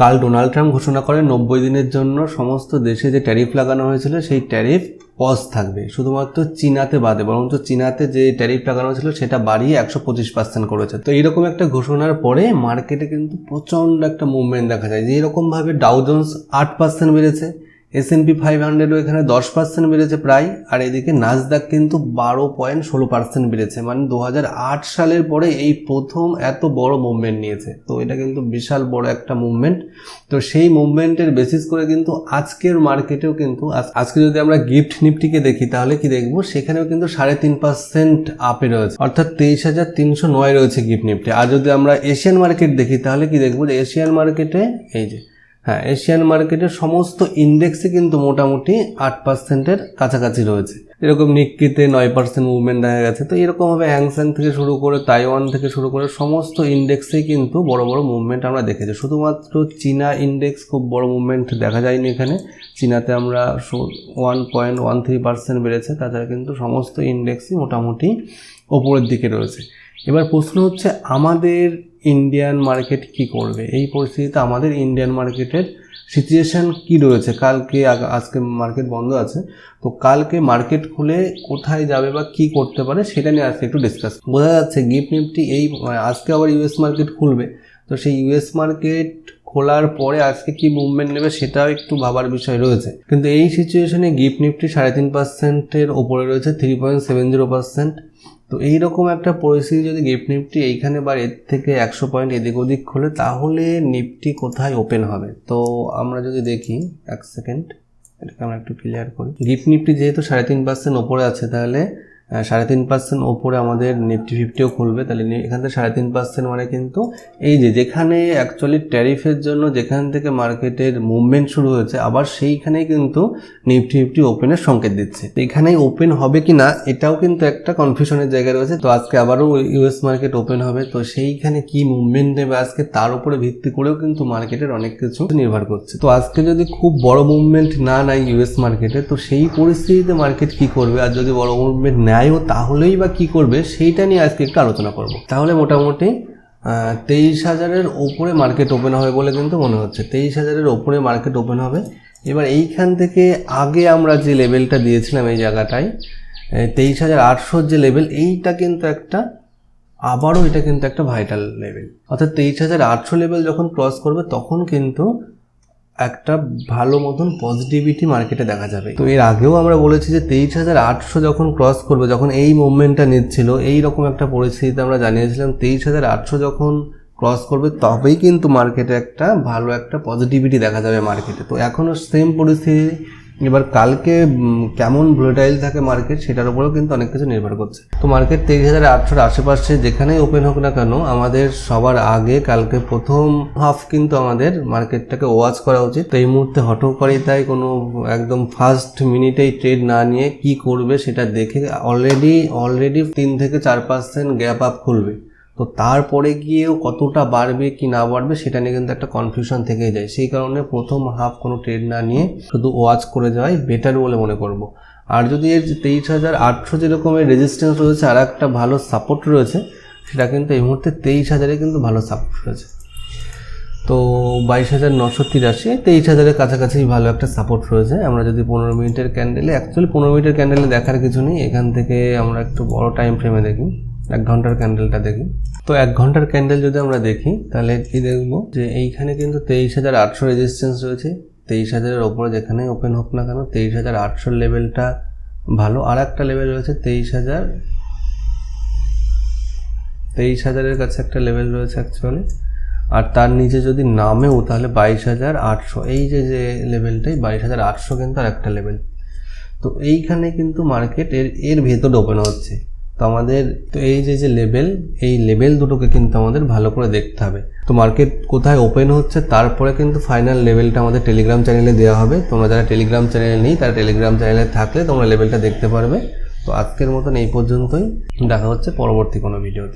কাল Donald Trump ঘোষণা করেন নব্বই দিনের জন্য সমস্ত দেশে যে ট্যারিফ লাগানো হয়েছিল, সেই ট্যারিফ পজ থাকবে। শুধুমাত্র চীনাতে বাদে, বরঞ্চ চীনাতে যে ট্যারিফ লাগানো হয়েছিল, সেটা বাড়িয়ে একশো পঁচিশ পার্সেন্ট করেছে। তো এইরকম একটা ঘোষণার পরে মার্কেটে কিন্তু প্রচণ্ড একটা মুভমেন্ট দেখা যায়, যে এরকমভাবে ডাউজন্স আট পার্সেন্ট বেড়েছে। এস এন পি ফাইভ হান্ড্রেডও এখানে দশ পার্সেন্ট বেড়েছে প্রায়, আর এদিকে নাজদাক কিন্তু বারো পয়েন্ট ষোলো পার্সেন্ট বেড়েছে। মানে দু সালের পরে এই প্রথম এত বড় মুভমেন্ট নিয়েছে। তো এটা কিন্তু বিশাল বড় একটা মুভমেন্ট তো সেই মুভমেন্টের বেসিস করে কিন্তু আজকের মার্কেটেও কিন্তু আজ- আজকে যদি আমরা গিফট নিফটিকে দেখি, তাহলে কি দেখব? সেখানেও কিন্তু সাড়ে তিন পার্সেন্ট আপে রয়েছে। অর্থাৎ তেইশ হাজার তিনশো নয় রয়েছে গিফট নিফটি আর যদি আমরা এশিয়ান মার্কেট দেখি, তাহলে কি দেখব যে এশিয়ান মার্কেটে এই যে হ্যাঁ এশিয়ান মার্কেটের সমস্ত ইন্ডেক্সে কিন্তু মোটামুটি আট পার্সেন্টের কাছাকাছি রয়েছে। এরকম নিক্কিতে নয় পার্সেন্ট মুভমেন্ট দেখা গেছে। তো এরকমভাবে হ্যাংস্যাং থেকে শুরু করে তাইওয়ান থেকে শুরু করে সমস্ত ইন্ডেক্সেই কিন্তু বড় বড় মুভমেন্ট আমরা দেখেছি। শুধুমাত্র চীনা ইন্ডেক্স খুব বড় মুভমেন্ট দেখা যায়নি এখানে। চীনাতে আমরা one point one three percent বেড়েছে। তাছাড়া কিন্তু সমস্ত ইন্ডেক্সই মোটামুটি ওপরের দিকে রয়েছে। এবার প্রশ্ন হচ্ছে, আমাদের ইন্ডিয়ান মার্কেট কি করবে? এই পরিস্থিতিতে আমাদের ইন্ডিয়ান মার্কেটের সিচুয়েশান কি রয়েছে? কালকে আজকে মার্কেট বন্ধ আছে, তো কালকে মার্কেট খুলে কোথায় যাবে বা কি করতে পারে সেটা নিয়ে আজকে একটু ডিসকাস বোঝা যাচ্ছে, গিফট নিফটি এই আজকে আবার ইউএস মার্কেট খুলবে, তো সেই ইউএস মার্কেট খোলার পরে আজকে কি মুভমেন্ট নেবে সেটাও একটু ভাবার বিষয় রয়েছে। কিন্তু এই সিচুয়েশনে গিফট নিফটি সাড়ে তিন পার্সেন্টের ওপরে রয়েছে three point seven zero percent তো এইরকম একটা পরিস্থিতি যদি গিফট নিফটি এইখানে বা এর থেকে একশো পয়েন্ট এদিক ওদিক খোলে, তাহলে নিফটি কোথায় ওপেন হবে? তো আমরা যদি দেখি, এক সেকেন্ড এটাকে আমরা একটু ক্লিয়ার করি। গিফট নিফটি যেহেতু সাড়ে তিন পার্সেন্ট ওপরে আছে, তাহলে সাড়ে তিন পার্সেন্ট ওপরে আমাদের নিফটি ফিফটিও খুলবে। তাহলে এখান থেকে সাড়ে তিন পার্সেন্ট মানে কিন্তু এই যে, যেখানে অ্যাকচুয়ালি ট্যারিফের জন্য যেখান থেকে মার্কেটের মুভমেন্ট শুরু হয়েছে, আবার সেইখানেই কিন্তু নিফটি ফিফটি ওপেনের সংকেত দিচ্ছে। তো এখানেই ওপেন হবে কি না, এটাও কিন্তু একটা কনফিউশনের জায়গা রয়েছে। তো আজকে আবারও ইউএস মার্কেট ওপেন হবে। তো সেইখানে কি মুভমেন্ট নেবে আজকে, তার উপরে ভিত্তি করেও কিন্তু মার্কেটের অনেক কিছু নির্ভর করছে। তো আজকে যদি খুব বড় মুভমেন্ট না নেয় ইউএস মার্কেটে তো সেই পরিস্থিতিতে মার্কেট কি করবে? আর যদি বড় মুভমেন্ট নেয়ও তাহলেই বা কি করবে, সেইটা নিয়ে আজকে একটু আলোচনা করব। তাহলে মোটামুটি তেইশ হাজারের ওপরে মার্কেট ওপেন হবে বলে কিন্তু মনে হচ্ছে। তেইশ হাজারের ওপরে মার্কেট ওপেন হবে। এবার এইখান থেকে আগে আমরা যে লেভেলটা দিয়েছিলাম এই জায়গাটায় তেইশ হাজার আটশোর যে লেভেল, এইটা কিন্তু একটা, আবারও এটা কিন্তু একটা ভাইটাল লেভেল অর্থাৎ তেইশ হাজার আটশো লেভেল যখন ক্রস করবে, তখন কিন্তু একটা ভালো মতন পজিটিভিটি মার্কেটে দেখা যাবে। তো এর আগেও আমরা বলেছি যে তেইশ হাজার আটশো যখন ক্রস করবে, যখন এই মুভমেন্টটা নিচ্ছিল এই রকম একটা পরিস্থিতিতে আমরা জানিয়েছিলাম তেইশ হাজার আটশো যখন ক্রস করবে, তবেই কিন্তু মার্কেটে একটা ভালো একটা পজিটিভিটি দেখা যাবে মার্কেটে তো এখনও সেম পরিস্থিতি এবার কালকে কেমন ভোলেটাইল থাকে মার্কেট সেটার উপরেও কিন্তু অনেক কিছু নির্ভর করছে। তো মার্কেট তেইশ হাজার আটশোর আশেপাশে যেখানেই ওপেন হোক না কেন, আমাদের সবার আগে কালকে প্রথম হাফ কিন্তু আমাদের মার্কেটটাকে ওয়াচ করা উচিত। তো এই মুহূর্তে হঠকারিতায় কোনো একদম ফার্স্ট মিনিটেই ট্রেড না নিয়ে কি করবে সেটা দেখে অলরেডি অলরেডি তিন থেকে চার পার্সেন্ট গ্যাপ আপ খুলবে। তো তারপরে গিয়েও কতটা বাড়বে কি না বাড়বে সেটা নিয়ে কিন্তু একটা কনফিউশন থেকেই যায়। সেই কারণে প্রথম হাফ কোনো ট্রেড না নিয়ে শুধু ওয়াচ করে যাওয়াই বেটার বলে মনে করব। আর যদি এর তেইশ হাজার আটশো যেরকমের রেজিস্ট্যান্স রয়েছে, আর একটা ভালো সাপোর্ট রয়েছে, সেটা কিন্তু এই মুহূর্তে তেইশ হাজারে কিন্তু ভালো সাপোর্ট রয়েছে। তো বাইশ হাজার নশো তিরাশি, তেইশ হাজারের কাছাকাছি ভালো একটা সাপোর্ট রয়েছে। আমরা যদি পনেরো মিনিটের ক্যান্ডেলে অ্যাকচুয়ালি পনেরো মিনিটের ক্যান্ডেলে দেখার কিছু নেই। এখান থেকে আমরা একটু বড় টাইম ফ্রেমে দেখি। এক ঘণ্টার ক্যান্ডেলটা দেখি তো এক ঘণ্টার ক্যান্ডেল যদি আমরা দেখি, তাহলে কি দেখব? যে এইখানে কিন্তু তেইশ হাজার আটশো রেজিস্ট্যান্স রয়েছে। তেইশ হাজারের ওপরে যেখানে ওপেন হোক না কেন, তেইশ হাজার আটশোর লেভেলটা ভালো। আর একটা লেভেল রয়েছে, তেইশ হাজার তেইশ হাজারের কাছে একটা লেভেল রয়েছে অ্যাকচুয়ালি আর তার নিচে যদি নামেও, তাহলে বাইশ হাজার আটশো। এই যে যে লেভেলটাই বাইশ হাজার আটশো কিন্তু আর একটা লেভেল তো এইখানে কিন্তু মার্কেট এর এর ভেতরে ওপেন হচ্ছে। তো আমাদের, তো এই যে যে লেভেল এই লেভেল দুটোকে কিন্তু আমাদের ভালো করে দেখতে হবে। তো মার্কেট কোথায় ওপেন হচ্ছে, তারপরে কিন্তু ফাইনাল লেভেলটা আমাদের টেলিগ্রাম চ্যানেলে দেওয়া হবে। তোমরা যারা টেলিগ্রাম চ্যানেলে নেই, তারা টেলিগ্রাম চ্যানেলে থাকলে তোমরা লেভেলটা দেখতে পারবে। তো আজকের মতন এই পর্যন্তই। দেখা হচ্ছে পরবর্তী কোনো ভিডিওতে